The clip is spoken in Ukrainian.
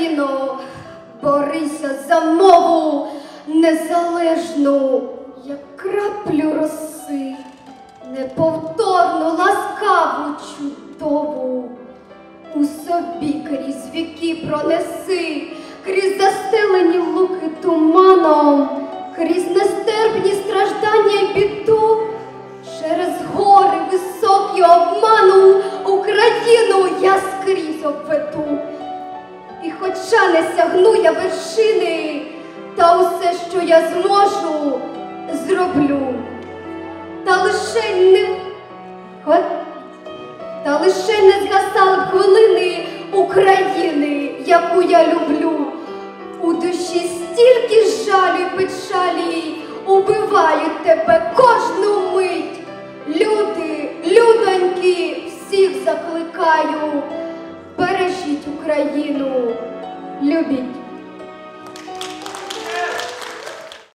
Україно, борися за мову незалежну, як краплю роси, неповторну, ласкаву, чудову. У собі крізь віки пронеси, крізь застелені луки туманом, крізь нестерпні страждання й біду, через гори високі обману хоча не сягну я вершини, та усе, що я зможу, зроблю. Та лише не та лише не згасали б хвилини України, яку я люблю. У душі стільки жалю й печалі, убивають тебе кожну мить. Люди, людоньки, всіх закликаю, Любить.